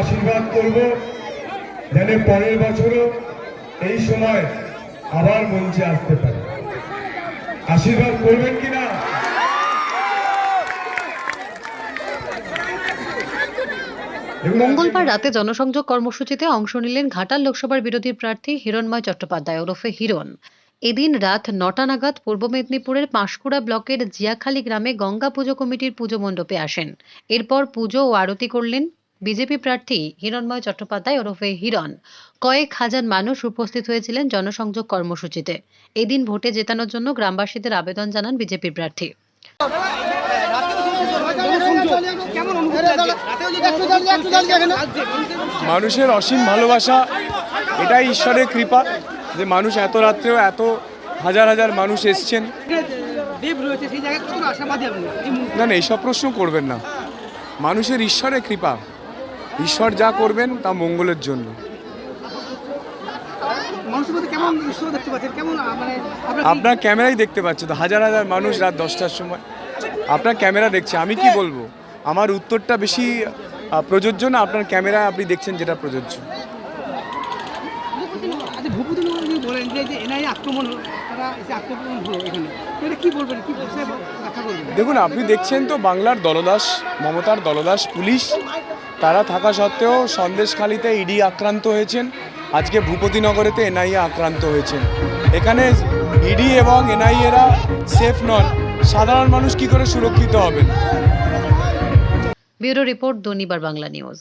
আশীর্বাদ করব। যেন পরের বছরও এই সময় আবার মঞ্চে আসতে পারে। আশীর্বাদ করবেন কিনা? মঙ্গলবার রাতে জনসংযোগ কর্মসূচিতে অংশ নিলেন ঘাটাল লোকসভার বিরোধী প্রার্থী হিরণময় চট্টোপাধ্যায় ওরফে হিরণ। এদিন রাত নটা নাগাদ পূর্ব মেদিনীপুরের পাঁশকুড়া ব্লকের জিয়াখালী গ্রামে গঙ্গা পুজো কমিটির পুজো মণ্ডপে আসেন। এরপর পুজো ও আরতি করলেন বিজেপি প্রার্থী হিরণময় চট্টোপাধ্যায় ওরফে হিরণ। কয়েক হাজার মানুষ উপস্থিত হয়েছিলেন জনসংযোগ কর্মসূচিতে। এদিন ভোটে জেতানোর জন্য গ্রামবাসীদের আবেদন জানান বিজেপি প্রার্থী। মানুষের অসীম ভালোবাসা, এটাই ঈশ্বরের কৃপা যে মানুষ এত রাত্রেও এত হাজার হাজার মানুষ এসছেন। না না, এইসব প্রশ্ন করবেন না। মানুষের ঈশ্বরের কৃপা। ঈশ্বর যা করবেন তা মঙ্গলের জন্য। মানে আপনার ক্যামেরাই দেখতে পাচ্ছে তো হাজার হাজার মানুষ রাত দশটার সময়। আপনার ক্যামেরা দেখছে আমি কি বলব? আমার উত্তরটা বেশি প্রযোজ্য না আপনার ক্যামেরা আপনি দেখছেন যেটা প্রযোজ্য। আচ্ছা দেখুন আপনি দেখছেন তো বাংলার দলদাস মমতার দলদাস পুলিশ তারা থাকা সত্ত্বেও সন্দেশখালিতে ইডি আক্রান্ত হয়েছেন। আজকে ভূপতিনগরেতে এনআইএ আক্রান্ত হয়েছেন। এখানে ইডি এবং এনআইএরা সেফ নন। সাধারণ মানুষ কি করে সুরক্ষিত হবেন? ব্যুরো রিপোর্ট দনিবার বাংলা নিউজ।